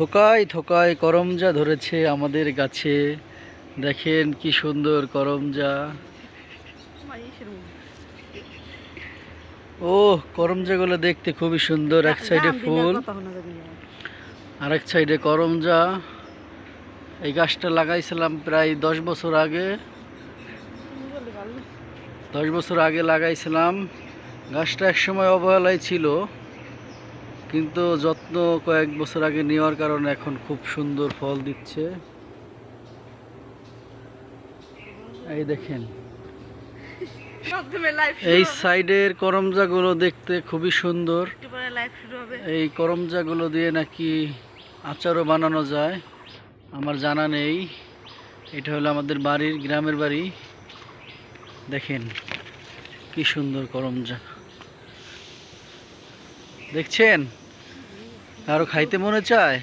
থোকায় থোকায় করমজা ধরেছে আমাদের গাছে। দেখেন কি সুন্দর করমজা। ও করমজাগুলো দেখতে খুবই সুন্দর। এক সাইডে ফুল আর এক সাইডে করমজা। এই গাছটা লাগাইছিলাম প্রায় দশ বছর আগে। দশ বছর আগে লাগাইছিলাম। গাছটা একসময় অবহেলায় ছিল। কিন্তু যত্ন কয়েক বছর আগে নেওয়ার কারণে এখন খুব সুন্দর ফল দিচ্ছে। এই দেখেন। এই সাইডের করমজাগুলো দেখতে খুবই সুন্দর। এই করমজাগুলো দিয়ে নাকি আচারও বানানো যায়। আমার জানা নেই। এটা হলো আমাদের বাড়ির গ্রামের বাড়ি। দেখেন কি সুন্দর করমজা। দেখছেন? আরও খাইতে মনে চায়?